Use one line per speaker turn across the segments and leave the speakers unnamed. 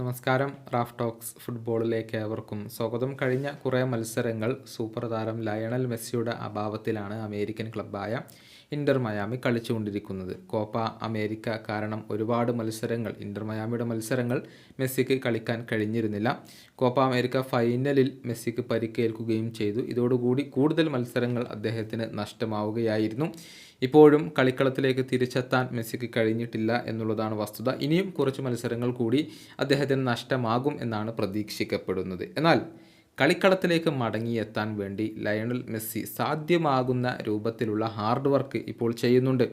നമസ്കാരം. Raf talks ഫുട്ബോളിലേക്ക് ഏവർക്കും സ്വാഗതം. കഴിഞ്ഞ കുറേ മത്സരങ്ങൾ സൂപ്പർ താരം ലയണൽ മെസ്സിയുടെ അഭാവത്തിലാണ് അമേരിക്കൻ ക്ലബ്ബായ ഇന്റർ മയാമി കളിച്ചുകൊണ്ടിരിക്കുന്നത്. കോപ്പ അമേരിക്ക കാരണം ഒരുപാട് മത്സരങ്ങൾ. ഇന്റർ മയാമിയുടെ മത്സരങ്ങൾ മെസ്സിക്ക് കളിക്കാൻ കഴിഞ്ഞിരുന്നില്ല. കോപ്പ അമേരിക്ക ഫൈനലിൽ മെസ്സിക്ക് പരിക്കേൽക്കുകയും ചെയ്തു. ഇതോടുകൂടി കൂടുതൽ മത്സരങ്ങൾ അദ്ദേഹത്തിന് നഷ്ടമാവുകയായിരുന്നു. ഇപ്പോഴും കളിക്കളത്തിലേക്ക് തിരിച്ചെത്താൻ മെസ്സിക്ക് കഴിഞ്ഞിട്ടില്ല എന്നുള്ളതാണ് വസ്തുത. ഇനിയും കുറച്ച് മത്സരങ്ങൾ കൂടി അദ്ദേഹത്തിന് നഷ്ടമാകും എന്നാണ് പ്രതീക്ഷിക്കപ്പെടുന്നത്. എന്നാൽ കളിക്കളത്തിലേക്ക് മടങ്ങിയെത്താൻ വേണ്ടി ലയണൽ മെസ്സി സാധ്യമാകുന്ന രൂപത്തിലുള്ള ഹാർഡ് വർക്ക് ഇപ്പോൾ ചെയ്യുന്നുണ്ട്.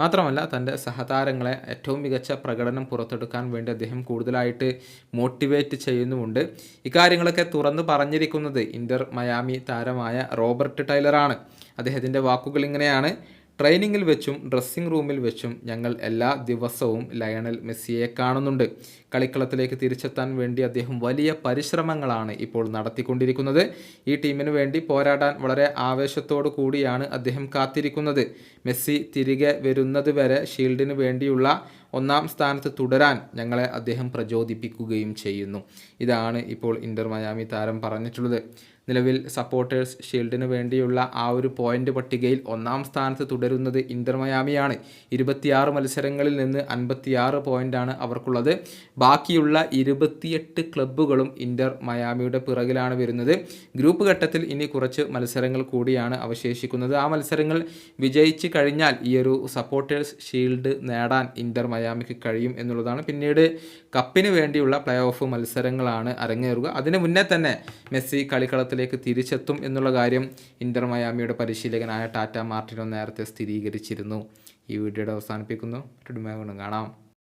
മാത്രമല്ല തന്റെ സഹതാരങ്ങളെ ഏറ്റവും മികച്ച പ്രകടനം പുറത്തെടുക്കാൻ വേണ്ടി അദ്ദേഹം കൂടുതലായിട്ട് മോട്ടിവേറ്റ് ചെയ്യുന്നുമുണ്ട്. ഇക്കാര്യങ്ങളൊക്കെ തുറന്നു പറഞ്ഞിരിക്കുന്നത് ഇന്റർ മയാമി താരമായ റോബർട്ട് ടൈലറാണ്. അദ്ദേഹത്തിന്റെ വാക്കുകൾ ഇങ്ങനെയാണ്. ട്രെയിനിങ്ങിൽ വെച്ചും ഡ്രസ്സിംഗ് റൂമിൽ വെച്ചും ഞങ്ങൾ എല്ലാ ദിവസവും ലയണൽ മെസ്സിയെ കാണുന്നുണ്ട്. കളിക്കളത്തിലേക്ക് തിരിച്ചെത്താൻ വേണ്ടി അദ്ദേഹം വലിയ പരിശ്രമങ്ങളാണ് ഇപ്പോൾ നടത്തിക്കൊണ്ടിരിക്കുന്നത്. ഈ ടീമിന് വേണ്ടി പോരാടാൻ വളരെ ആവേശത്തോടു കൂടിയാണ് അദ്ദേഹം കാത്തിരിക്കുന്നത്. മെസ്സി തിരികെ വരുന്നത് വരെ ഷീൽഡിന് വേണ്ടിയുള്ള ഒന്നാം സ്ഥാനത്ത് തുടരാൻ ഞങ്ങളെ അദ്ദേഹം പ്രചോദിപ്പിക്കുകയും ചെയ്യുന്നു. ഇതാണ് ഇപ്പോൾ ഇന്റർ മയാമി താരം പറഞ്ഞിട്ടുള്ളത്. നിലവിൽ സപ്പോർട്ടേഴ്സ് ഷീൽഡിന് വേണ്ടിയുള്ള ആ ഒരു പോയിന്റ് പട്ടികയിൽ ഒന്നാം സ്ഥാനത്ത് തുടരുന്നത് ഇന്റർ മയാമിയാണ്. ഇരുപത്തിയാറ് മത്സരങ്ങളിൽ നിന്ന് അൻപത്തിയാറ് പോയിന്റാണ് അവർക്കുള്ളത്. ബാക്കിയുള്ള ഇരുപത്തിയെട്ട് ക്ലബ്ബുകളും ഇന്റർ മയാമിയുടെ പിറകിലാണ് വരുന്നത്. ഗ്രൂപ്പ് ഘട്ടത്തിൽ ഇനി കുറച്ച് മത്സരങ്ങൾ കൂടിയാണ് അവശേഷിക്കുന്നത്. ആ മത്സരങ്ങൾ വിജയിച്ച് കഴിഞ്ഞാൽ ഈ ഒരു സപ്പോർട്ടേഴ്സ് ഷീൽഡ് നേടാൻ ഇന്റർ മയാമിക്ക് കഴിയും എന്നുള്ളതാണ്. പിന്നീട് കപ്പിന് വേണ്ടിയുള്ള പ്ലേ ഓഫ് മത്സരങ്ങളാണ് അരങ്ങേറുക. അതിന് മുന്നേ തന്നെ മെസ്സി കളിക്കളത്തിലേക്ക് തിരിച്ചെത്തും എന്നുള്ള കാര്യം ഇന്റർ മയാമിയുടെ പരിശീലകനായ ടാറ്റ മാർട്ടിനോ നേരത്തെ സ്ഥിരീകരിച്ചിരുന്നു. ഈ വീഡിയോയുടെ അവസാനിപ്പിക്കുന്നു. കാണാം.